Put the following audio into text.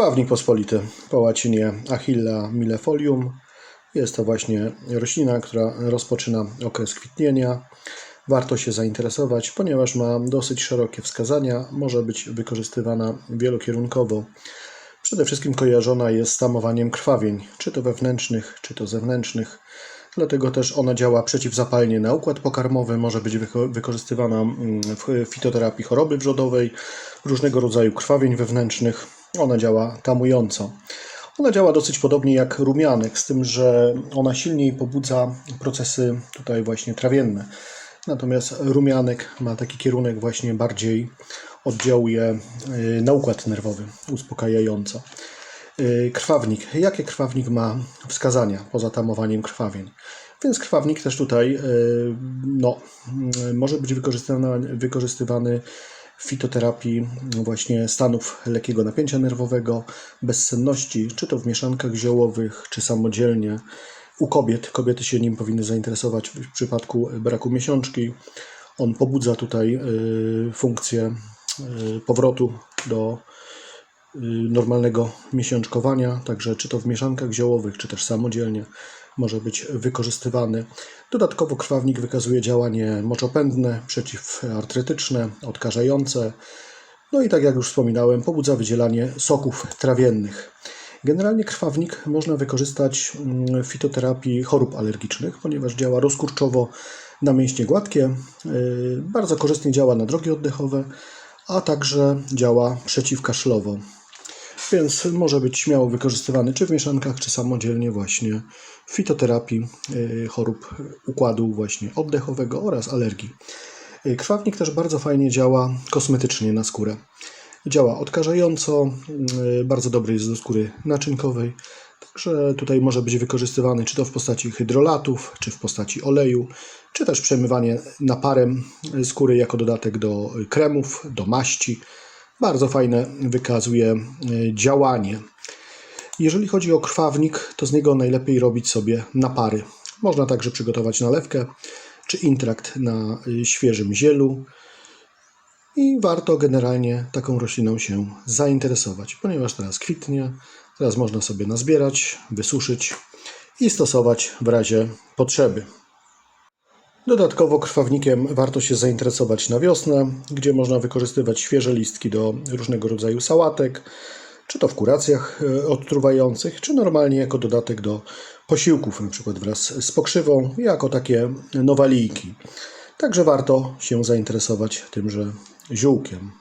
Krwawnik pospolity po łacinie Achilla millefolium. Jest to właśnie roślina, która rozpoczyna okres kwitnienia. Warto się zainteresować, ponieważ ma dosyć szerokie wskazania. Może być wykorzystywana wielokierunkowo. Przede wszystkim kojarzona jest z tamowaniem krwawień, czy to wewnętrznych, czy to zewnętrznych. Dlatego też ona działa przeciwzapalnie na układ pokarmowy, może być wyko- wykorzystywana mm, w fitoterapii choroby wrzodowej, różnego rodzaju krwawień wewnętrznych. Ona działa tamująco. Ona działa dosyć podobnie jak rumianek, z tym, że ona silniej pobudza procesy tutaj właśnie trawienne. Natomiast rumianek ma taki kierunek właśnie bardziej oddziałuje y, na układ nerwowy, uspokajająco. Y, Krwawnik. Jakie krwawnik ma wskazania poza tamowaniem krwawień? Więc krwawnik też tutaj y, no, może być wykorzystywany, wykorzystywany fitoterapii właśnie stanów lekkiego napięcia nerwowego, bezsenności, czy to w mieszankach ziołowych, czy samodzielnie. U kobiet, kobiety się nim powinny zainteresować w przypadku braku miesiączki. On pobudza tutaj y, funkcję y, powrotu do y, normalnego miesiączkowania, także czy to w mieszankach ziołowych, czy też samodzielnie może być wykorzystywany. Dodatkowo krwawnik wykazuje działanie moczopędne, przeciwartrytyczne, odkażające. No i tak jak już wspominałem, pobudza wydzielanie soków trawiennych. Generalnie krwawnik można wykorzystać mm, w fitoterapii chorób alergicznych, ponieważ działa rozkurczowo na mięśnie gładkie, yy, bardzo korzystnie działa na drogi oddechowe, a także działa przeciwkaszlowo. Więc może być śmiało wykorzystywany czy w mieszankach, czy samodzielnie właśnie w fitoterapii yy, chorób układu właśnie oddechowego oraz alergii. Yy, Krwawnik też bardzo fajnie działa kosmetycznie na skórę. Działa odkażająco, yy, bardzo dobry jest do skóry naczynkowej. Także tutaj może być wykorzystywany czy to w postaci hydrolatów, czy w postaci oleju, czy też przemywanie naparem skóry jako dodatek do kremów, do maści. Bardzo fajne wykazuje y, działanie. Jeżeli chodzi o krwawnik, to z niego najlepiej robić sobie napary. Można także przygotować nalewkę czy intrakt na y, świeżym zielu. I warto generalnie taką rośliną się zainteresować, ponieważ teraz kwitnie, teraz można sobie nazbierać, wysuszyć i stosować w razie potrzeby. Dodatkowo krwawnikiem warto się zainteresować na wiosnę, gdzie można wykorzystywać świeże listki do różnego rodzaju sałatek, czy to w kuracjach e, odtruwających, czy normalnie jako dodatek do posiłków, przykład wraz z pokrzywą, jako takie nowalijki. Także warto się zainteresować tymże ziółkiem.